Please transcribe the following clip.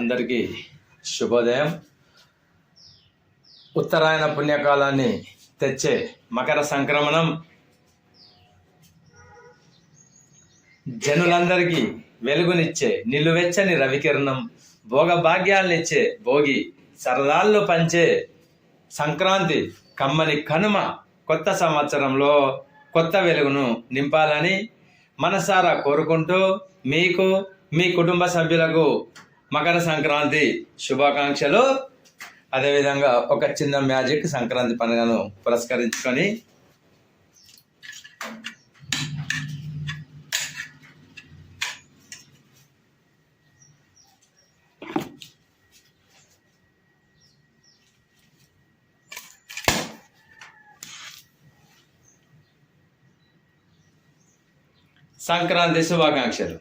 అందరికీ శుభోదయం. ఉత్తరాయణ పుణ్యకాలాన్ని తెచ్చే మకర సంక్రమణం జనులందరికీ వెలుగునిచ్చే నిలువెచ్చని రవికిరణం భోగభాగ్యాలనిచ్చే భోగి సరదాల్లో పంచే సంక్రాంతి కమ్మని కనుమ కొత్త సంవత్సరంలో కొత్త వెలుగును నింపాలని మనసారా కోరుకుంటూ మీకు మీ కుటుంబ సభ్యులకు మకర సంక్రాంతి శుభాకాంక్షలు. అదేవిధంగా ఒక చిన్న మ్యాజిక్ సంక్రాంతి పండుగను పురస్కరించుకొని. సంక్రాంతి శుభాకాంక్షలు.